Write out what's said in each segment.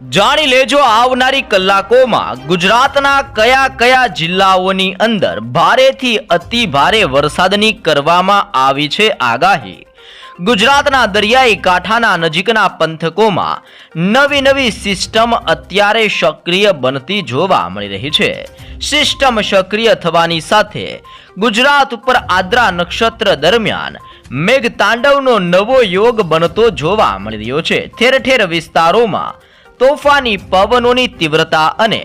જાણી લેજો આવનારી કલાકોમાં ગુજરાતના કયા કયા જિલ્લાઓની અંદર ભારેથી અતિ ભારે વરસાદની કરવામાં આવી છે આગાહી. ગુજરાતના દરિયાઈ કાંઠાના નજીકના પંથકોમાં નવી નવી સિસ્ટમ અત્યારે સક્રિય બનતી જોવા મળી રહી છે. સિસ્ટમ સક્રિય થવાની સાથે ગુજરાત ઉપર આદ્રા નક્ષત્ર દરમિયાન મેઘ તાંડવનો નવો યોગ બનતો જોવા મળી રહ્યો છે. ઠેર ઠેર વિસ્તારોમાં તોફાની પવનોની તીવ્રતા અને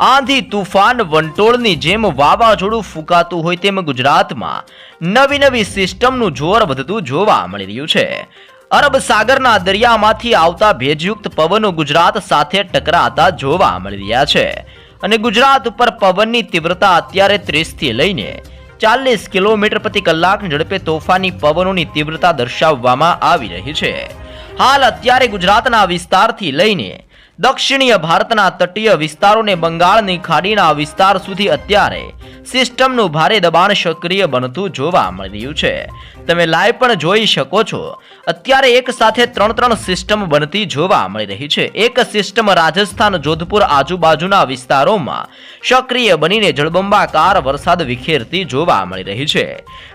આંધી તુફાન વંટોળની જેમ વાવાઝોડું ફૂંકાતું હોય તેમ ગુજરાતમાં નવી નવી સિસ્ટમનું જોર વધતું જોવા મળી રહ્યું છે. અરબ સાગરના દરિયામાંથી આવતા ભેજયુક્ત પવનો ગુજરાત સાથે ટકરાતા જોવા મળી રહ્યા છે અને ગુજરાત ઉપર પવનની તીવ્રતા અત્યારે ત્રીસથી લઈને ચાલીસ કિલોમીટર પ્રતિ કલાકની ઝડપે તોફાની પવનોની તીવ્રતા દર્શાવવામાં આવી રહી છે. હાલ અત્યારે ગુજરાતના વિસ્તારથી લઈને દક્ષિણીય ભારતના તટીય વિસ્તારોને બંગાળની ખાડીના વિસ્તાર સુધી અત્યારે સિસ્ટમનું ભારે દબાણ સક્રિય બનતું જોવા મળી રહ્યું છે. તમે લાઈવ પણ જોઈ શકો છો. અત્યારે એક સાથે ત્રણ ત્રણ સિસ્ટમ બનતી જોવા મળી રહી છે. એક સિસ્ટમ રાજસ્થાન, જોધપુર આજુબાજુના વિસ્તારોમાં સક્રિય બનીને જળબંબાકાર વરસાદ વિખેરતી જોવા મળી રહી છે.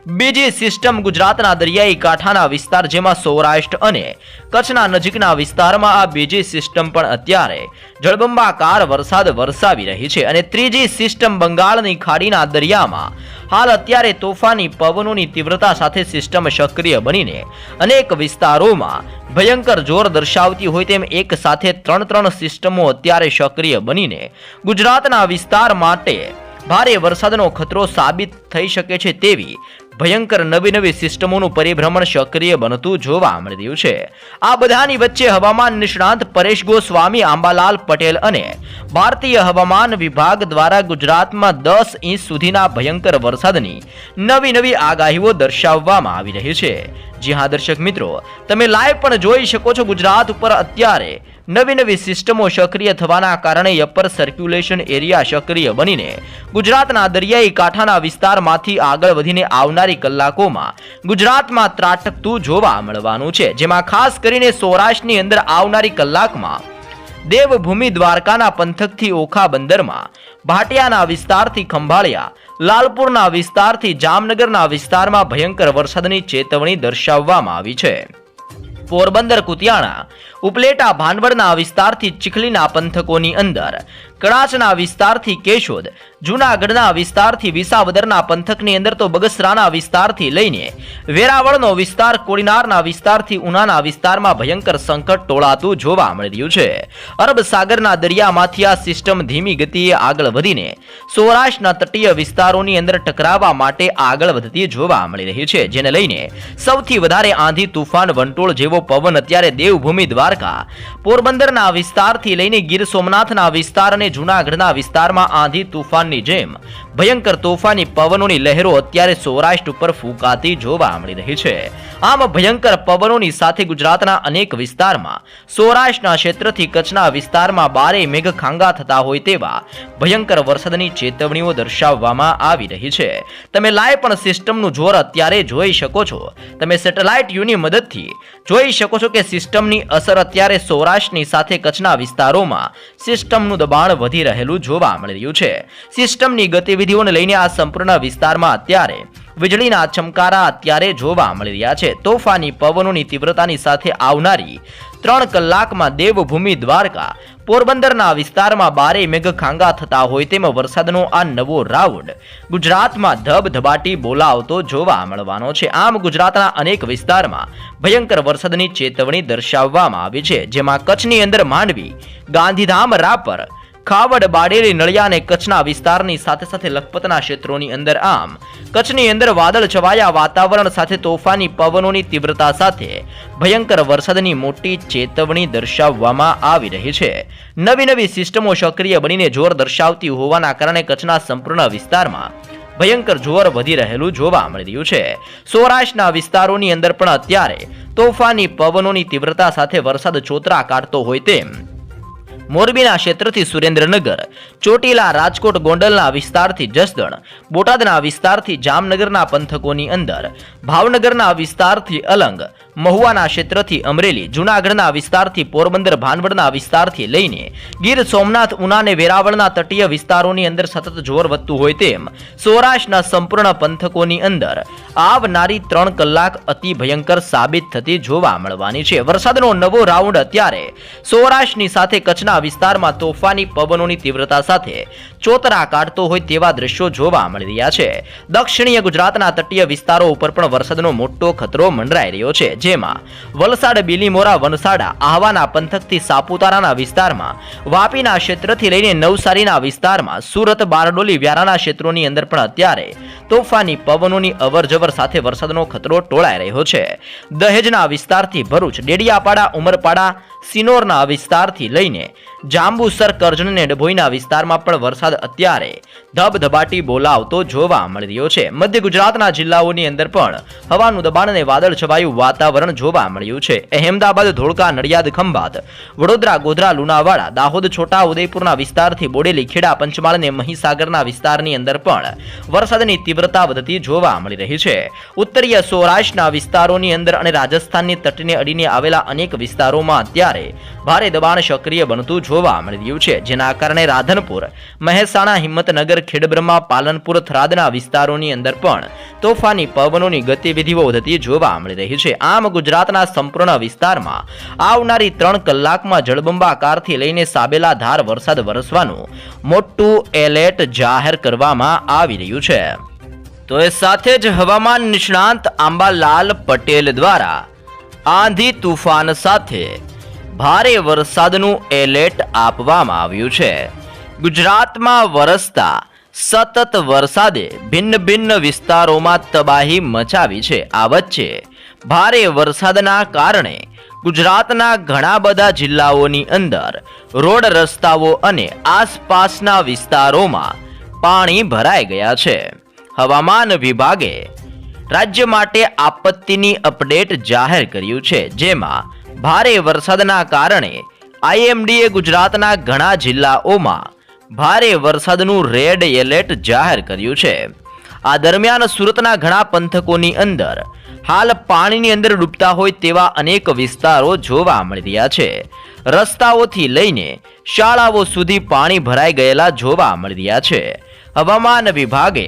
બીજી સિસ્ટમ ગુજરાતના દરિયાઈ કાંઠાના વિસ્તાર જેમાં સૌરાષ્ટ્ર અને કચ્છના નજીકના વિસ્તારમાં આ બીજી સિસ્ટમ પણ અત્યારે જળબંબાકાર વરસાદ વરસાવી રહી છે અને ત્રીજી સિસ્ટમ બંગાળની ખાડીના દરિયામાં હાલ અત્યારે તોફાની પવનોની તીવ્રતા સાથે સિસ્ટમ સક્રિય બનીને અનેક વિસ્તારોમાં ભયંકર જોર દર્શાવતી હોય તેમ એક સાથે ત્રણ ત્રણ સિસ્ટમો અત્યારે સક્રિય બનીને ગુજરાતના વિસ્તાર માટે ભારે વરસાદનો ખતરો સાબિત થઈ શકે છે તેવી ભયંકર નવી નવી સિસ્ટમોનું પરિભ્રમણ સક્રિય બનતું જોવા મળી રહ્યું છે. આ બધાની વચ્ચે હવામાન નિષ્ણાંત પરેશ ગોસ્વામી, આંબાલાલ પટેલ અને ભારતીય હવામાન વિભાગ દ્વારા ગુજરાતમાં દસ ઇંચ સુધીના ભયંકર વરસાદની નવી નવી આગાહીઓ દર્શાવવામાં આવી રહી છે. જી હા, દર્શક મિત્રો, તમે લાઈવ પણ જોઈ શકો છો ગુજરાત ઉપર અત્યારે નવી નવી સિસ્ટમો સક્રિય થવાના કારણે અપર સર્ક્યુલેશન એરિયા સક્રિય બનીને ગુજરાતના દરિયાઈ કાંઠાના વિસ્તારમાંથી આગળ વધીને આવનારી કલાકોમાં ગુજરાતમાં ત્રાટકતું જોવા મળવાનું છે. જેમાં ખાસ કરીને સૌરાષ્ટ્રની અંદર આવનારી કલાકમાં દેવભૂમિ દ્વારકાના પંથકથી ઓખા બંદરમાં, ભાટિયાના વિસ્તારથી ખંભાળિયા, લાલપુરના વિસ્તારથી જામનગરના વિસ્તારમાં ભયંકર વરસાદની ચેતવણી દર્શાવવામાં આવી છે. પોરબંદર, કુતિયાણા ઉપલેટા, ભાનવડના વિસ્તારથી ચીખલીના પંથકોની અંદર. કડાચના વિસ્તારથી કેશોદ, જૂનાગઢના વિસ્તારથી વિસાવદરના પંથકની અંદર તો બગસરાના વિસ્તારથી લઈને વેરાવળનો વિસ્તાર, કોડીનારના વિસ્તારથી ઉનાના વિસ્તારમાં ભયંકર સંકટ ટોળાતું જોવા મળી રહ્યું છે. અરબ સાગરના દરિયામાંથી આ સિસ્ટમ ધીમી ગતિએ આગળ વધીને સૌરાષ્ટ્રના તટીય વિસ્તારોની અંદર ટકરાવવા માટે આગળ વધતી જોવા મળી રહી છે, જેને લઈને સૌથી વધારે આંધી તુફાન વંટોળ જેવો પવન અત્યારે દેવભૂમિ દ્વારકા. પોરબંદરના વિસ્તારથી લઈને ગીર સોમનાથના વિસ્તાર અને જૂનાગઢના વિસ્તારમાં આંધી તુફાનની જેમ ભયંકર તોફાની પવનોની લહેરો અત્યારે સૌરાષ્ટ્ર ઉપર ફૂંકાતી જોવા મળી રહી છે. આમ ભયંકર પવનોની સાથે ગુજરાતના અનેક વિસ્તારમાં, સૌરાષ્ટ્રના ક્ષેત્રથી કચ્છના વિસ્તારમાં બારે મેઘ થતા હોય તેવા ભયંકર વરસાદની ચેતવણીઓ દર્શાવવામાં આવી રહી છે. તમે લાઈવ પણ સિસ્ટમનું જોર અત્યારે જોઈ શકો છો. તમે સેટેલાઇટ યુની મદદથી જોઈ શકો છો કે સિસ્ટમની અસર અત્યારે સૌરાષ્ટ્રની સાથે કચ્છના વિસ્તારોમાં સિસ્ટમનું દબાણ વધી રહેલું જોવા મળી રહ્યું છે. સિસ્ટમની ગતિવિધિઓને લઈને આ સંપૂર્ણ વિસ્તારમાં અત્યારે વીજળીના ચમકારા અત્યારે જોવા મળી રહ્યા છે. તોફાની પવનોની તીવ્રતાની સાથે આવનારી ત્રણ કલાકમાં દેવભૂમિ દ્વારકા, પોરબંદરના વિસ્તારમાં બારે મેઘ ખાંગા થતા હોય તેમ વરસાદનો આ નવો રાઉન્ડ ગુજરાતમાં ધબધબાટી બોલાવતો જોવા મળવાનો છે. આમ ગુજરાતના અનેક વિસ્તારમાં ભયંકર વરસાદની ચેતવણી દર્શાવવામાં આવી છે, જેમાં કચ્છની અંદર માંડવી, ગાંધીધામ રાપર ખાવડ બાડેલી નળિયા અને કચ્છના વિસ્તારની સાથે સાથે લખપતના ક્ષેત્રોની અંદર આમ. કચ્છની અંદર વાદળ છવાયા વાતાવરણ સાથે તોફાની પવનોની તીવ્રતા સાથે ભયંકર વરસાદની મોટી ચેતવણી દર્શાવવામાં આવી રહી છે. નવી નવી સિસ્ટમો સક્રિય બનીને જોર દર્શાવતી હોવાના કારણે કચ્છના સંપૂર્ણ વિસ્તારમાં ભયંકર જોર વધી રહેલું જોવા મળી રહ્યું છે. સૌરાષ્ટ્રના વિસ્તારોની અંદર પણ અત્યારે તોફાની પવનોની તીવ્રતા સાથે વરસાદ ચોતરા કાઢતો હોય તેમ મોરબીના ક્ષેત્રથી સુરેન્દ્રનગર, ચોટીલા, રાજકોટ, ગોંડલના વિસ્તારથી જસદણ, બોટાદના વિસ્તારથી જામનગરના પંથકોની અંદર, ભાવનગરના વિસ્તારથી અલંગ, મહુવાના ક્ષેત્રથી અમરેલી, જૂનાગઢના વિસ્તારથી પોરબંદર, ભાનવડના વિસ્તારથી લઈને ગીર સોમનાથ ઉના અને વેરાવળના તટીય વિસ્તારોની અંદર સતત જોર વધતું હોય તેમ સૌરાષ્ટ્રના સંપૂર્ણ પંથકોની અંદર આવનારી ત્રણ કલાક અતિ ભયંકર સાબિત થતી જોવા મળવાની છે. વરસાદનો નવો રાઉન્ડ અત્યારે સૌરાષ્ટ્રની સાથે કચ્છના વિસ્તારમાં તોફાની પવનોની તીવ્રતા સાથે ચોતરા કાઢતો હોય તેવા દ્રશ્યો જોવા મળી રહ્યા છે. દક્ષિણીય ગુજરાતના તટીય વિસ્તારો ઉપર પણ વરસાદનો મોટો ખતરો મંડરાઈ રહ્યો છે. જેમાં વલસાડ, બીલીમોરા, વનસાડા, આહવાના પંથકથી સાપુતારાના વિસ્તારમાં, વાપીના ક્ષેત્રથી લઈને નવસારીના વિસ્તારમાં, સુરત, બારડોલી, વ્યારાના ક્ષેત્રોની અંદર પણ અત્યારે તોફાની પવનોની અવરજવર સાથે વરસાદનો ખતરો ટોળાઈ રહ્યો છે. દહેજના વિસ્તારથી ભરૂચ, ડેડિયાપાડા, ઉમરપાડા, સિનોરના વિસ્તારથી લઈને જાંબુસર કરજણ ડભોઈના વિસ્તારમાં પણ વરસાદ અત્યારે ધબધબાટી બોલાવતો જોવા મળી રહ્યો છે. મધ્ય ગુજરાતના જિલ્લાઓની અંદર પણ હવાનું દબાણ અને વાદળ છવાયું વાતાવરણ જોવા મળ્યું છે. અહેમદાબાદ, ધોળકા, નડિયાદ, ખંભાત, વડોદરા, ગોધરા, લુણાવાડા, દાહોદ, છોટા, ઉદયપુરના વિસ્તારથી બોડેલી, ખેડા, પંચમહાલ અને મહીસાગરના વિસ્તારની અંદર પણ વરસાદની તીવ્રતા વધતી જોવા મળી રહી છે. ઉત્તરીય સૌરાષ્ટ્રના વિસ્તારોની અંદર અને રાજસ્થાનની તટને અડીને આવેલા અનેક વિસ્તારોમાં અત્યારે ભારે દબાણ સક્રિય બનતું જોવા મળી રહ્યું છે, જેના કારણે રાધનપુર, મહેસાણા, હિંમતનગર, ખેડબ્રહ્મા, પાલનપુર થરાદના વિસ્તારોની અંદર પણ તોફાની પવનોની ગતિવિધિઓ વધતી જોવા મળી રહી છે. આમ ગુજરાતના સંપૂર્ણ વિસ્તારમાં આવનારી ત્રણ કલાકમાં જળબંબાકારથી લઈને સાબેલા ધાર વરસાદ વરસવાનું મોટું એલર્ટ જાહેર કરવામાં આવી રહ્યું છે. તો એ સાથે જ હવામાન નિષ્ણાંત આંબાલાલ પટેલ દ્વારા આંધી તુફાન સાથે ભારે વરસાદનું એલર્ટ આપવામાં આવ્યું છે. ગુજરાતમાં વરસતા સતત વરસાદે ભિન્ન ભિન્ન વિસ્તારોમાં તબાહી મચાવી છે. આ વચ્ચે ભારે વરસાદના કારણે ગુજરાતના ઘણા બધા જિલ્લાઓની અંદર રોડ રસ્તાઓ અને આસપાસના વિસ્તારોમાં પાણી ભરાઈ ગયા છે. હવામાન વિભાગે રાજ્ય માટે આપત્તિની અપડેટ જાહેર કર્યું છે, જેમાં ભારે વરસાદના કારણે આઈએમડીએ ગુજરાતના ઘણા જિલ્લાઓમાં ભારે વરસાદનું રેડ એલર્ટ જાહેર કર્યું છે. આ દરમિયાન સુરતના ઘણા પંથકોની અંદર હાલ પાણીની અંદર ડૂબતા હોય તેવા અનેક વિસ્તારો જોવા મળી રહ્યા છે. રસ્તાઓથી લઈને શાળાઓ સુધી પાણી ભરાઈ ગયેલા જોવા મળી રહ્યા છે. હવામાન વિભાગે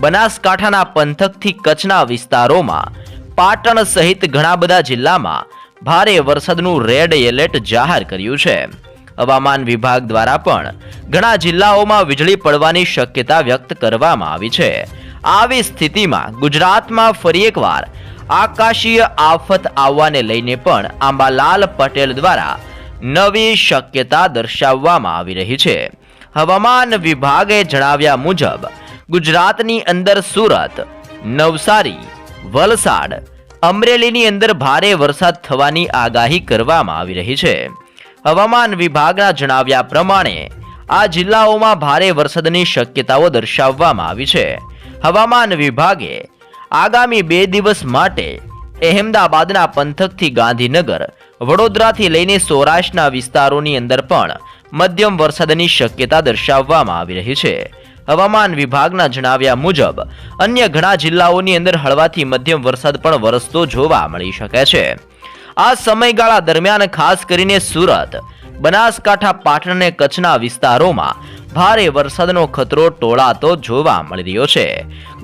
બનાસકાંઠાના પંથકથી કચ્છના વિસ્તારોમાં પાટણ સહિત ઘણા બધા જિલ્લામાં ભારે વરસાદનું રેડ એલર્ટ જાહેર કર્યું છે. હવામાન વિભાગ દ્વારા પણ ઘણા જિલ્લાઓમાં વીજળી પડવાની શક્યતા વ્યક્ત કરવામાં આવી છે. આવી સ્થિતિમાં ગુજરાતમાં ફરી એકવાર આકાશીય આફત આવવાને લઈને પણ આંબાલાલ પટેલ દ્વારા નવી શક્યતા દર્શાવવામાં આવી રહી છે. હવામાન વિભાગે જણાવ્યા મુજબ ગુજરાતની અંદર સુરત, નવસારી, વલસાડ અમરેલીની અંદર ભારે વરસાદ થવાની આગાહી કરવામાં આવી રહી છે. હવામાન વિભાગના જણાવ્યા પ્રમાણે આ જિલ્લાઓમાં ભારે વરસાદની શક્યતાઓ દર્શાવવામાં આવી છે. હવામાન વિભાગે આગામી બે દિવસ માટે અહેમદાબાદના પંથકથી ગાંધીનગર, વડોદરાથી લઈને સૌરાષ્ટ્રના વિસ્તારોની અંદર પણ મધ્યમ વરસાદની શક્યતા દર્શાવવામાં આવી રહી છે. હવામાન વિભાગના જણાવ્યા મુજબ, અન્ય ઘણા જિલ્લાઓની અંદર હળવાથી મધ્યમ વરસાદ પણ વરસતો જોવા મળી શકે છે. આ સમયગાળા દરમિયાન ખાસ કરીને સુરત, બનાસકાંઠા પાટણ અને કચ્છના વિસ્તારોમાં ભારે વરસાદનો ખતરો ટોળાતો જોવા મળી રહ્યો છે.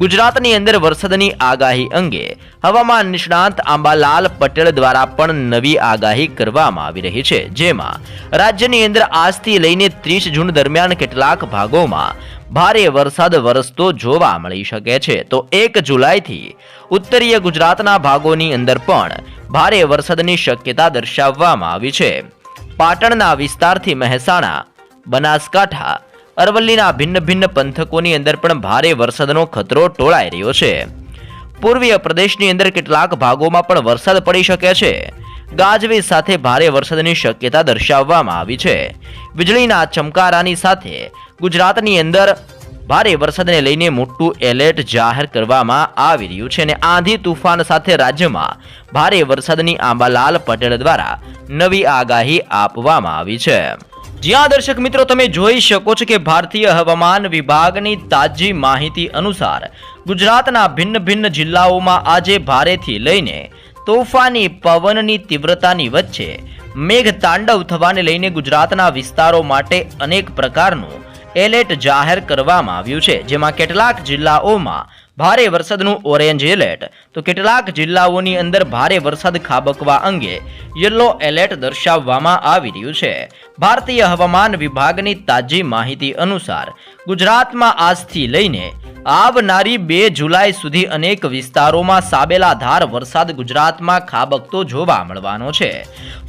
ગુજરાતની અંદર વરસાદની આગાહી અંગે હવામાન નિષ્ણાંત આંબાલાલ પટેલ દ્વારા પણ નવી આગાહી કરવામાં આવી રહી છે, જેમાં રાજ્યની અંદર આજથી લઈને ત્રીસ જૂન દરમિયાન કેટલાક ભાગોમાં ભારે વરસાદ વરસતો જોવા મળી શકે છે. તો એક જુલાઈથી ઉત્તરીય ગુજરાતના ભાગોની અંદર પણ ભારે વરસાદની શક્યતા દર્શાવવામાં આવી છે. પાટણના વિસ્તારથી મહેસાણા, બનાસકાંઠા અરવલ્લીના ભિન્ન ભિન્ન પંથકોની અંદર પણ ભારે વરસાદનો ખતરો ટોળાઈ રહ્યો છે. પૂર્વીય પ્રદેશની અંદર કેટલાક ભાગોમાં પણ વરસાદ પડી શકે છે. ગાજવીજ સાથે ભારે વરસાદની શક્યતા દર્શાવવામાં આવી છે. વીજળીના ચમકારાની સાથે ગુજરાતની અંદર ભારે વરસાદને લઈને મોટું એલર્ટ જાહેર કરવામાં આવી રહ્યું છે અને આંધી તુફાન સાથે રાજ્યમાં ભારે વરસાદની આંબાલાલ પટેલ દ્વારા નવી આગાહી આપવામાં આવી છે. જ્યાં દર્શક મિત્રો તમે જોઈ શકો છો કે ભારતીય હવામાન વિભાગની તાજી માહિતી અનુસાર ગુજરાતના ભિન્ન ભિન્ન જિલ્લાઓમાં આજે ભારેથી લઈને તોફાની પવનની તીવ્રતાની વચ્ચે મેઘ તાંડવ થવાને લઈને ગુજરાતના વિસ્તારો માટે અનેક પ્રકારનું એલર્ટ જાહેર કરવામાં આવ્યું છે, જેમાં કેટલાક જિલ્લાઓમાં ભારે વરસાદનું ઓરેન્જ એલર્ટ તો કેટલાક જિલ્લાઓની અંદર ભારે વરસાદ ખાબકવા અંગે યલો એલર્ટ દર્શાવવામાં આવી રહ્યું છે. ભારતીય હવામાન વિભાગની તાજી માહિતી અનુસાર ગુજરાતમાં આજથી લઈને આવનારી બે જુલાઈ સુધી અનેક વિસ્તારોમાં સાબેલાધાર વરસાદ ગુજરાતમાં ખાબકતો જોવા મળવાનો છે.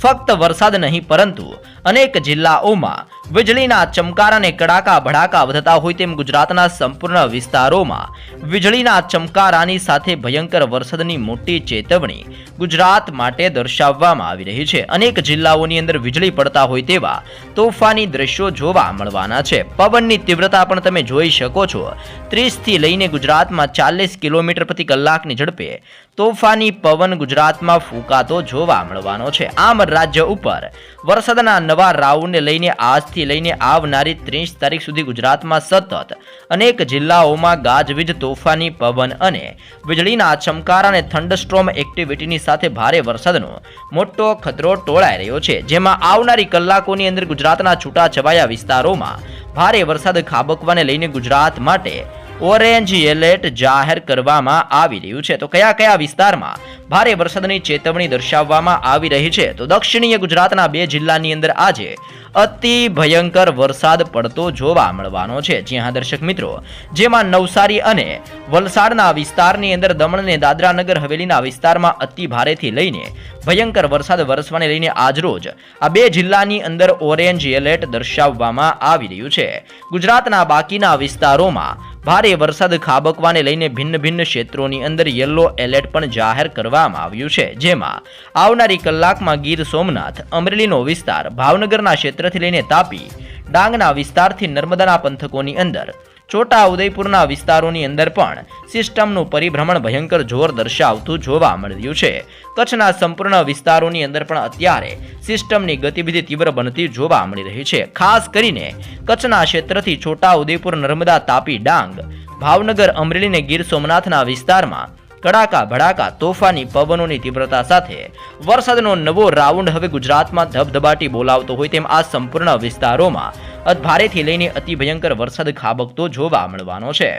ફક્ત વરસાદ નહીં, પરંતુ અનેક જિલ્લાઓમાં વીજળીના ચમકારા અને કડાકા ભડાકા વધતા હોય તેમ ગુજરાતના સંપૂર્ણ વિસ્તારોમાં વીજળીના ચમકારાની સાથે ભયંકર વરસાદની મોટી ચેતવણી ગુજરાત માટે દર્શાવવામાં આવી રહી છે. અનેક જિલ્લાઓની અંદર વીજળી પડતા હોય તેવા તોફાની દ્રશ્યો જોવા મળવાના છે. પવનની તીવ્રતા પણ તમે જોઈ શકો છો. ત્રીસથી લઈને ગુજરાતમાં ચાલીસ કિલોમીટર પ્રતિ કલાકની ઝડપે તોફાની પવન ગુજરાતમાં ફૂંકાતો જોવા મળવાનો છે. આમ રાજ્ય ઉપર વરસાદના નવા રાઉન્ડને લઈને આજથી લઈને આવનારી ત્રીસ તારીખ સુધી ગુજરાતમાં સતત અનેક જિલ્લાઓમાં ગાજવીજ, તોફાની પવન અને વીજળીના ચમકારા અને થંડસ્ટ્રોમ એક્ટિવિટીની સાથે ભારે વરસાદનો મોટો ખતરો ટોળાઈ રહ્યો છે. જેમાં આવનારી કલાકોની અંદર ગુજરાતના છૂટાછવાયા વિસ્તારોમાં ભારે વરસાદ ખાબકવાને લઈને ગુજરાત માટે ઓરેન્જ એલર્ટ જાહેર કરવામાં આવી રહ્યું છે. તો કયા કયા વિસ્તારમાં ભારે વરસાદની ચેતવણી દર્શાવવામાં આવી રહી છે? તો દક્ષિણીય ગુજરાતના બે જિલ્લાની અંદર આજે અતિ ભયંકર વરસાદ પડતો જોવા મળવાનો છે. જ્યાં દર્શક મિત્રો. જેમાં નવસારી અને વલસાડના વિસ્તારની અંદર દમણ અને દાદરા નગર હવેલીના વિસ્તારમાં અતિ ભારેથી લઈને ભયંકર વરસાદ વરસવાને લઈને આજરોજ આ બે જિલ્લાની અંદર ઓરેન્જ એલર્ટ દર્શાવવામાં આવી રહ્યું છે. ગુજરાતના બાકીના વિસ્તારોમાં ભારે વરસાદ ખાબકવાને લઈને ભિન્ન ભિન્ન ક્ષેત્રોની અંદર યલો એલર્ટ પણ જાહેર કરવામાં આવ્યું છે, જેમાં આવનારી કલાકમાં ગીર સોમનાથ, અમરેલીનો વિસ્તાર, ભાવનગરના ક્ષેત્રથી લઈને તાપી, ડાંગના વિસ્તારથી નર્મદાના પંથકોની અંદર છોટા ઉદયપુરના વિસ્તારોની અંદર પણ સિસ્ટમનું પરિભ્રમણ ભયંકર જોર દર્શાવતું જોવા મળ્યું છે. કચ્છના સંપૂર્ણ વિસ્તારોની અંદર પણ અત્યારે સિસ્ટમની ગતિવિધિ તીવ્ર બનતી જોવા મળી રહી છે. ખાસ કરીને કચ્છના ક્ષેત્રથી છોટા ઉદયપુર નર્મદા તાપી ડાંગ, ભાવનગર અમરેલી અને ગીર સોમનાથના વિસ્તારમાં કડાકા, ભડાકા, તોફાની પવનોની તીવ્રતા સાથે વરસાદનો નવો રાઉન્ડ હવે ગુજરાતમાં ધબધબાટી બોલાવતો હોય તેમ આ સંપૂર્ણ વિસ્તારોમાં ભારેથી લઈને અતિ ભયંકર વરસાદ ખાબકતો જોવા મળવાનો છે.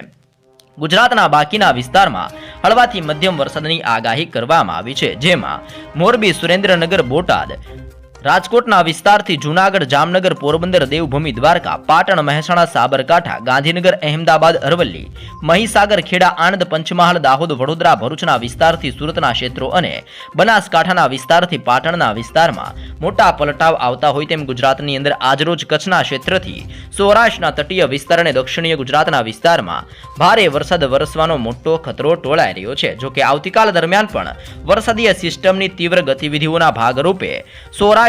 ગુજરાતના બાકીના વિસ્તારમાં હળવાથી મધ્યમ વરસાદની આગાહી કરવામાં આવી છે, જેમાં મોરબી, સુરેન્દ્રનગર, બોટાદ રાજકોટના વિસ્તારથી જૂનાગઢ, જામનગર, પોરબંદર, દેવભૂમિ, દ્વારકા, પાટણ, મહેસાણા, સાબરકાંઠા, ગાંધીનગર, અહેમદાબાદ, અરવલ્લી, મહીસાગર, ખેડા, આણંદ, પંચમહાલ, દાહોદ, વડોદરા, ભરૂચના વિસ્તારથી સુરતના ક્ષેત્રો અને બનાસકાંઠાના વિસ્તારથી પાટણના વિસ્તારમાં મોટા પલટાવ આવતા હોય તેમ ગુજરાતની અંદર આજરોજ કચ્છના ક્ષેત્રથી સૌરાષ્ટ્રના તટીય વિસ્તાર અને દક્ષિણીય ગુજરાતના વિસ્તારમાં ભારે વરસાદ વરસવાનો મોટો ખતરો ટોળાઈ રહ્યો છે. જોકે આવતીકાલ દરમિયાન પણ વરસાદીય સિસ્ટમની તીવ્ર ગતિવિધિઓના ભાગરૂપે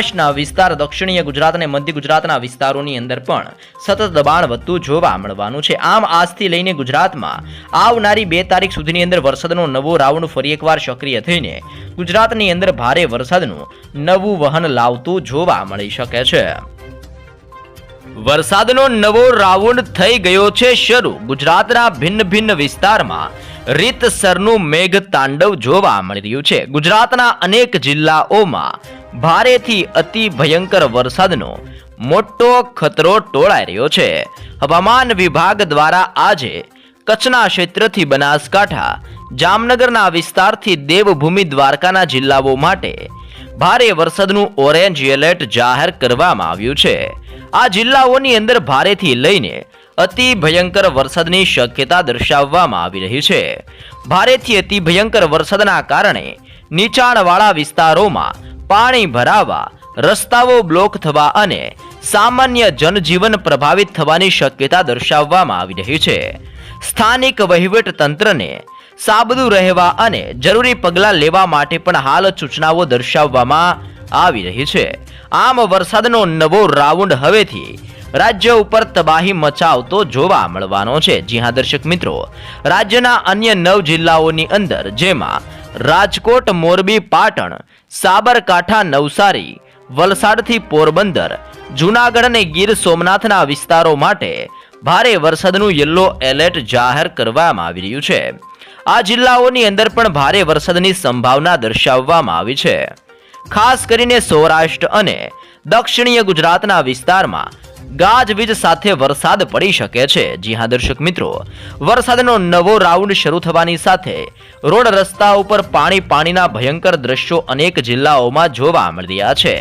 સૌરાષ્ટ્રના વિસ્તાર, દક્ષિણીય ગુજરાત અને મધ્ય ગુજરાતના વિસ્તારોની અંદર પણ સતત દબાણ વધતું જોવા મળવાનું છે. આમ, આજથી લઈને ગુજરાતમાં આવનારી બે તારીખ સુધીની અંદર વરસાદનો નવો રાઉન્ડ ફરી એકવાર સક્રિય થઈને ગુજરાતની અંદર ભારે વરસાદનું નવું વહન લાવતું જોવા મળી શકે છે. વરસાદનો નવો રાઉન્ડ થઈ ગયો છે શરૂ. ગુજરાતના ભિન્ન ભિન્ન વિસ્તારમાં રીતસરનું મેઘ તાંડવ જોવા મળી રહ્યું છે. ગુજરાતના અનેક જિલ્લાઓમાં ભારેથી અતિ ભયંકર વરસાદનો મોટો ખતરો ટોળાઈ રહ્યો છે. હવામાન વિભાગ દ્વારા આજે કચ્છના ક્ષેત્રથી બનાસકાંઠા, જામનગરના વિસ્તારથી દેવભૂમિ દ્વારકાના જિલ્લાઓ માટે ભારે વરસાદનું ઓરેન્જ એલર્ટ જાહેર કરવામાં આવ્યું છે. આ જિલ્લાઓની અંદર ભારેથી લઈને અતિ ભયંકર વરસાદની શક્યતા દર્શાવવામાં આવી રહી છે. ભારેથી અતિ ભયંકર વરસાદના કારણે નીચાણવાળા વિસ્તારોમાં પાણી ભરાવા, રસ્તાઓ બ્લોક થવા અને સામાન્ય જનજીવન પ્રભાવિત થવાની શક્યતા દર્શાવવામાં આવી રહી છે. સ્થાનિક વહીવટ તંત્રને સાબદું રહેવા અને જરૂરી પગલાં લેવા માટે પણ હાલ સૂચનાઓ દર્શાવવામાં આવી રહી છે. આમ વરસાદનો નવો રાઉન્ડ હવેથી રાજ્ય ઉપર તબાહી મચાવતો જોવા મળવાનો છે, જી દર્શક મિત્રો. રાજ્યના અન્ય નવ જિલ્લાઓની અંદર, જેમાં રાજકોટ, મોરબી, પાટણ, સાબરકાંઠા, નવસારી, વલસાડથી પોરબંદર, જૂનાગઢ અને ગીર સોમનાથના વિસ્તારો માટે ભારે વરસાદનું યલો એલર્ટ જાહેર કરવામાં આવી રહ્યું છે. આ જિલ્લાઓની અંદર પણ ભારે વરસાદની સંભાવના દર્શાવવામાં આવી છે. ખાસ કરીને સૌરાષ્ટ્ર અને દક્ષિણીય ગુજરાતના વિસ્તારમાં ગાજવીજ સાથે વરસાદ પડી શકે છે. જી હા, દર્શક મિત્રો, વરસાદનો નવો રાઉન્ડ શરૂ થવાની સાથે રોડ રસ્તા ઉપર પાણી પાણીના ભયંકર દ્રશ્યો અનેક જિલ્લાઓમાં જોવા મળી રહ્યા છે.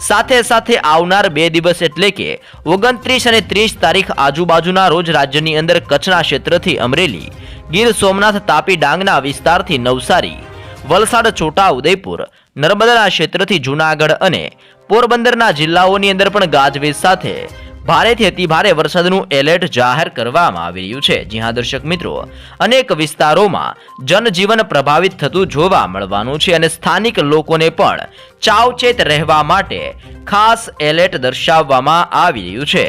સાથે સાથે આવનાર બે દિવસ એટલે કે ઓગણત્રીસ અને ત્રીસ તારીખ આજુબાજુના રોજ રાજ્યની અંદર કચ્છના ક્ષેત્રથી અમરેલી, ગીર સોમનાથ, તાપી ડાંગના વિસ્તારથી નવસારી વલસાડ, છોટા, ઉદયપુર, નર્મદાના ક્ષેત્રથી જૂનાગઢ અને પોરબંદરના જિલ્લાઓની અંદર પણ ગાજવીજ સાથે ભારેથી અતિ ભારે વરસાદનું એલર્ટ જાહેર કરવામાં આવી રહ્યું છે. જ્યાં દર્શક મિત્રો, અનેક વિસ્તારોમાં જનજીવન પ્રભાવિત થતું જોવા મળવાનું છે અને સ્થાનિક લોકોને પણ ચાવચેત રહેવા માટે ખાસ એલર્ટ દર્શાવવામાં આવી રહ્યું છે.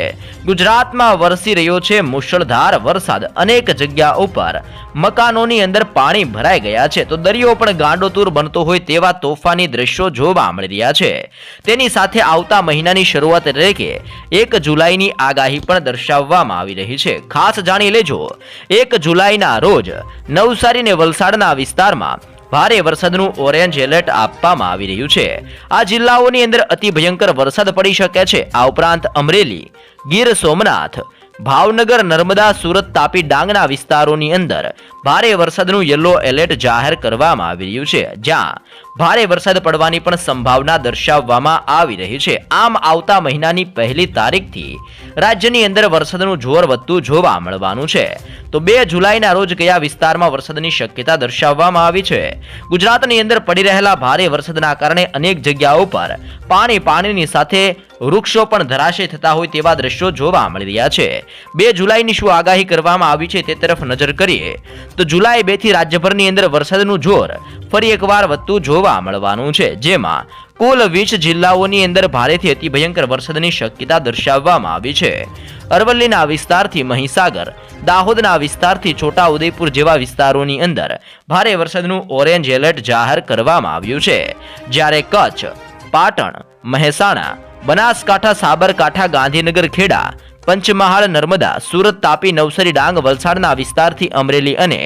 ગુજરાતમાં વરસી રહ્યો છે મુશળધાર વરસાદ અનેક જગ્યા ઉપર. મકાનોની અંદર પાણી ભરાઈ ગયા છે. તો દરિયો પણ ગાંડોતૂર બનતો હોય તેવા તોફાની દ્રશ્યો જોવા મળી રહ્યા છે. તેની સાથે આવતા મહિનાની શરૂઆત એટલે કે એક જુલાઈની આગાહી પણ દર્શાવવામાં આવી રહી છે. ખાસ જાણી લેજો. એક જુલાઈના રોજ નવસારી ને વલસાડના વિસ્તારમાં ભારે વરસાદનું ઓરેન્જ એલર્ટ આપવામાં આવી રહ્યું છે. આ જિલ્લાઓની અંદર અતિ ભયંકર વરસાદ પડી શકે છે. આ ઉપરાંત અમરેલી, ગીર સોમનાથ, ભાવનગર, નર્મદા, સુરત, તાપી, ડાંગના વિસ્તારોની અંદર ભારે વરસાદનું યલો એલર્ટ જાહેર કરવામાં આવી રહ્યું છે. જ્યાં ભારે વરસાદ પડવાની પણ સંભાવના દર્શાવવામાં આવી રહી છે. આમ આવતા મહિનાની પહેલી તારીખથી રાજ્યની અંદર વરસાદનું જોર વધતું જોવા મળવાનું છે. તો બે જુલાઈના રોજ કયા વિસ્તારમાં વરસાદની શક્યતા દર્શાવવામાં આવી છે? ગુજરાતની અંદર પડી રહેલા ભારે વરસાદના કારણે અનેક જગ્યાઓ પર પાણી પાણીની સાથે વૃક્ષો પણ ધરાશય થતા હોય તેવા દ્રશ્યો જોવા મળી રહ્યા છે. બે જુલાઈની શું આગાહી કરવામાં આવી છે તે તરફ નજર કરીએ. તો જુલાઈ બેથી રાજ્યભરની અંદર વરસાદનું જોર ફરી એકવાર વધતું જોવા મળવાનું છે. જેમાં કુલ વીસ જિલ્લાઓની અંદર ભારેથી અતિ ભયંકર વરસાદની શક્યતા દર્શાવવામાં આવી છે. અરવલ્લીના વિસ્તારથી મહીસાગર, દાહોદના વિસ્તારથી છોટા ઉદયપુર જેવા વિસ્તારોની અંદર ભારે વરસાદનું ઓરેન્જ એલર્ટ જાહેર કરવામાં આવ્યું છે. જ્યારે કચ્છ, પાટણ, મહેસાણા, બનાસકાંઠા, સાબરકાંઠા, ગાંધીનગર, ખેડા પંચમહાલ નર્મદા, સુરત તાપી નવસારી ડાંગ, વલસાડના વિસ્તારથી અમરેલી અને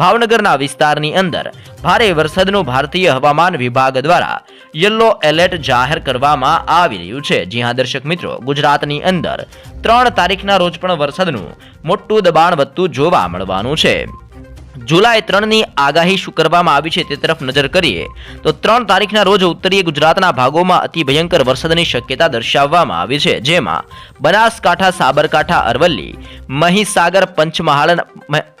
ભાવનગરના વિસ્તારની અંદર ભારે વરસાદનું ભારતીય હવામાન વિભાગ દ્વારા યલો એલર્ટ જાહેર કરવામાં આવી રહ્યું છે. જી દર્શક મિત્રો, ગુજરાતની અંદર ત્રણ તારીખના રોજ પણ વરસાદનું મોટું દબાણ વધતું જોવા મળવાનું છે. જુલાઈ ત્રણની આગાહી શું કરવામાં આવી છે તે તરફ નજર કરીએ, તો ત્રણ તારીખના રોજ ઉત્તરીય ગુજરાતના ભાગોમાં અતિ ભયંકર વરસાદની શક્યતા દર્શાવવામાં આવી છે, જેમાં બનાસકાંઠા, સાબરકાંઠા, અરવલ્લી, મહીસાગર, પંચમહાલ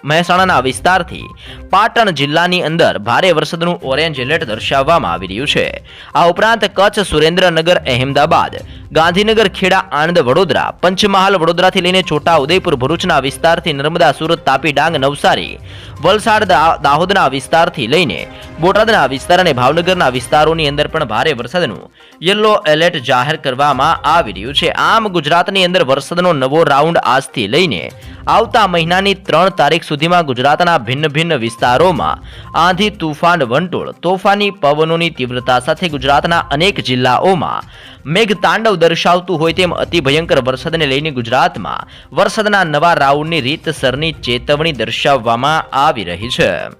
મહેસાણાના વિસ્તારથી પાટણ જિલ્લાની અંદર ભારે વરસાદનું ઓરેન્જ એલર્ટ દર્શાવવામાં આવી રહ્યું છે. આ ઉપરાંત કચ્છ, સુરેન્દ્રનગર, અહેમદાબાદ, ગાંધીનગર, ખેડા, આણંદ, વડોદરા, પંચમહાલ, વડોદરાથી લઈને છોટા ઉદયપુર, ભરૂચના વિસ્તારથી નર્મદા, સુરત, તાપી ડાંગ, નવસારી વલસાડ દાહોદના વિસ્તારથી લઈને બોટાદના વિસ્તાર અને ભાવનગરના વિસ્તારોની અંદર પણ ભારે વરસાદનું યલો એલર્ટ જાહેર કરવામાં આવી રહ્યું છે. આમ ગુજરાતની અંદર વરસાદનો નવો રાઉન્ડ આજથી લઈને આવતા મહિનાની ત્રણ તારીખ સુધીમાં ગુજરાતના ભિન્ન ભિન્ન વિસ્તારોમાં આંધી, તુફાન, વંટોળ, તોફાની પવનોની તીવ્રતા સાથે ગુજરાતના અનેક જિલ્લાઓમાં મેઘતાંડવ દર્શાવતું હોય તેમ અતિ ભયંકર વરસાદને લઈને ગુજરાતમાં વરસાદના નવા રાઉન્ડની રીતસરની ચેતવણી દર્શાવવામાં આવી રહી છે.